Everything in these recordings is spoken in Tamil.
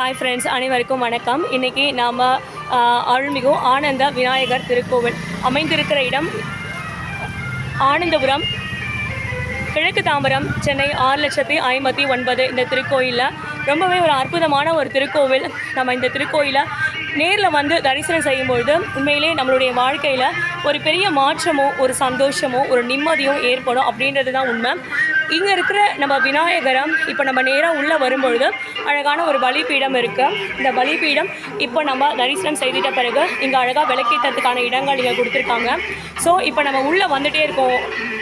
ஹாய் ஃப்ரெண்ட்ஸ் அனைவருக்கும் வணக்கம். இன்றைக்கி நாம் அருள்மிகு ஆனந்த விநாயகர் திருக்கோவில் அமைந்திருக்கிற இடம் ஆனந்தபுரம் கிழக்கு தாம்பரம் சென்னை ஆறு லட்சத்தி ஐம்பத்தி ஒன்பது. இந்த திருக்கோயிலில் ரொம்பவே ஒரு அற்புதமான ஒரு திருக்கோவில். நம்ம இந்த திருக்கோயிலை நேரில் வந்து தரிசனம் செய்யும்பொழுது உண்மையிலே நம்மளுடைய வாழ்க்கையில் ஒரு பெரிய மாற்றமோ ஒரு சந்தோஷமோ ஒரு நிம்மதியும் ஏற்படும் அப்படின்றது தான் உண்மை. இங்கே இருக்கிற நம்ம விநாயகரம் இப்போ நம்ம நேராக உள்ளே வரும்பொழுது அழகான ஒரு பலிபீடம் இருக்குது இந்த பலிபீடம் இப்போ நம்ம தரிசனம் செய்துட்ட பிறகு இங்கே அழகாக விளக்கேற்றத்துக்கான இடங்கள் இங்கே கொடுத்துருக்காங்க. ஸோ இப்போ நம்ம உள்ளே வந்துகிட்டே இருக்கோம்.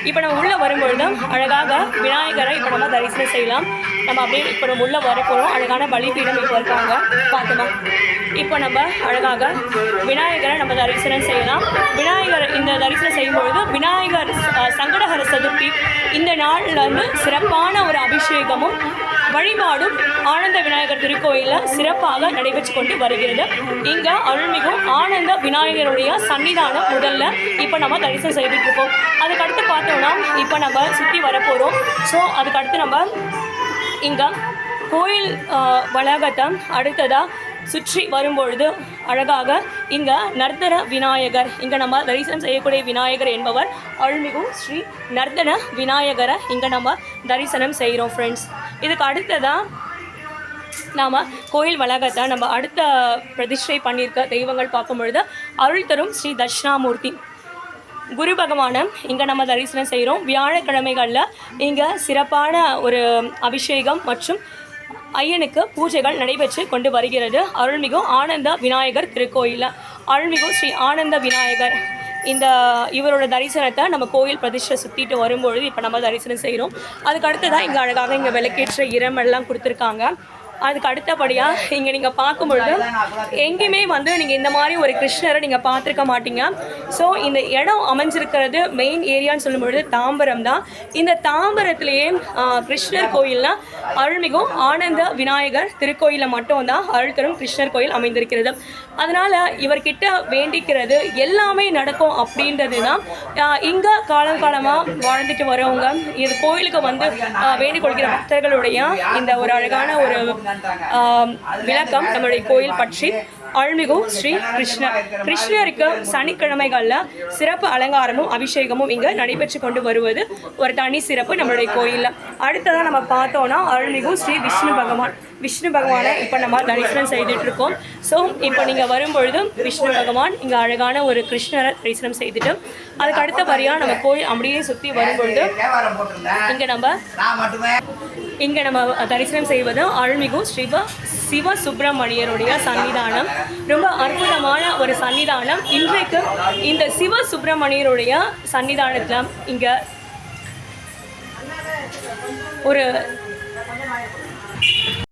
இப்போ நம்ம உள்ளே வரும்பொழுது அழகாக விநாயகரை இப்போ நம்ம தரிசனம் செய்யலாம். நம்ம அப்படியே இப்போ நம்ம உள்ளே வர போகிறோம் அழகான பலிபீடம் இப்போ இருக்காங்க. பார்த்துமா. இப்போ நம்ம அழகாக விநாயகரை நம்ம தரிசனம் செய்யலாம். விநாயகர் இந்த தரிசனம் செய்யும்பொழுது விநாயகர் சங்கடகர சதுர்த்தி இந்த நாளில் வந்து சிறப்பான ஒரு அபிஷேகமும் வழிபாடும் ஆனந்த விநாயகர் திருக்கோயிலில் சிறப்பாக நடைபெற்று கொண்டு வருகிறது. இங்கே அருள்மிகு ஆனந்த விநாயகருடைய சன்னிதானம் முதல்ல இப்போ நம்ம தரிசனம் செய்துட்டு இருக்கோம். அதுக்கடுத்து பார்த்தோம்னா இப்போ நம்ம சுற்றி வரப்போகிறோம் ஸோ அதுக்கடுத்து நம்ம இங்கே கோயில் வளாகத்தை அடுத்ததாக சுற்றி வரும்பொழுது அழகாக இங்கே நர்த்தன விநாயகர் இங்கே நம்ம தரிசனம் செய்யக்கூடிய விநாயகர் என்பவர் அருள்மிகு ஸ்ரீ நர்த்தன விநாயகரை இங்கே நம்ம தரிசனம் செய்கிறோம் ஃப்ரெண்ட்ஸ் இதுக்கு அடுத்ததாக நாம் கோயில் வளாகத்தை நம்ம அடுத்த பிரதிஷ்டை பண்ணியிருக்க தெய்வங்கள் பார்க்கும் பொழுது அருள் தரும் ஸ்ரீ தட்சிணாமூர்த்தி. குரு பகவானை இங்கே நம்ம தரிசனம் செய்கிறோம் வியாழக்கிழமைகளில் இங்கே சிறப்பான ஒரு அபிஷேகம் மற்றும் ஐயனுக்கு பூஜைகள் நடைபெற்று கொண்டு வருகிறது. அருள்மிகு ஆனந்த விநாயகர் திருக்கோயிலில். அருள்மிகு ஸ்ரீ ஆனந்த விநாயகர். இந்த இவரோட தரிசனத்தை நம்ம கோயில் பிரதிஷ்டை சுற்றிட்டு வரும்பொழுது இப்போ நம்ம தரிசனம் செய்கிறோம் அதுக்கு தான் இங்கே அழகாக இங்கே விளக்கேற்ற இரமெல்லாம் கொடுத்துருக்காங்க. அதுக்கு அடுத்தபடியாக இங்கே நீங்கள் பார்க்கும்பொழுது எங்கேயுமே வந்து நீங்கள் இந்த மாதிரி ஒரு கிருஷ்ணரை நீங்கள் பார்த்துருக்க மாட்டீங்க. ஸோ இந்த இடம் அமைஞ்சிருக்கிறது மெயின் ஏரியான்னு சொல்லும்பொழுது தாம்பரம் தான். இந்த தாம்பரத்திலேயே கிருஷ்ணர் கோயில்னா அருள்மிகு ஆனந்த விநாயகர் திருக்கோயிலில் மட்டும்தான் அருள் தரும் கிருஷ்ணர் கோயில் அமைந்திருக்கிறது. அதனால் இவர்கிட்ட வேண்டிக்கிறது எல்லாமே நடக்கும் அப்படின்றது தான் இங்கே காலம் காலமாக வாழ்ந்துட்டு வரவங்க இது கோயிலுக்கு வந்து வேண்டிக் கொள்கிற பக்தர்களுடைய இந்த ஒரு அழகான ஒரு விளக்கம் நம்மளுடைய கோயில் பற்றி அருள்மிகு ஸ்ரீ கிருஷ்ணர் கிருஷ்ணருக்கு சனிக்கிழமைகளில் சிறப்பு அலங்காரமும் அபிஷேகமும் இங்கே நடைபெற்று கொண்டு வருவது ஒரு தனி சிறப்பு நம்மளுடைய கோயிலில். அடுத்ததாக நம்ம பார்த்தோன்னா அருள்மிகு ஸ்ரீ விஷ்ணு பகவான். விஷ்ணு பகவானை இப்போ நம்ம தரிசனம் செய்துட்டு இருக்கோம் ஸோ இப்போ நீங்கள் வரும்பொழுதும் விஷ்ணு பகவான் இங்கே அழகான ஒரு கிருஷ்ணரை தரிசனம் செய்துட்டு அதுக்கு அடுத்தபடியாக நம்ம கோயில் அப்படியே சுற்றி வரும்பொழுது இங்கே நம்ம இங்கே நம்ம தரிசனம் செய்வது அருள்மிகு ஸ்ரீவ சிவ சுப்பிரமணியருடைய சன்னிதானம். ரொம்ப அற்புதமான ஒரு சன்னிதானம். இன்றைக்கு இந்த சிவ சுப்பிரமணியருடைய சன்னிதானத்தில் இங்கே ஒரு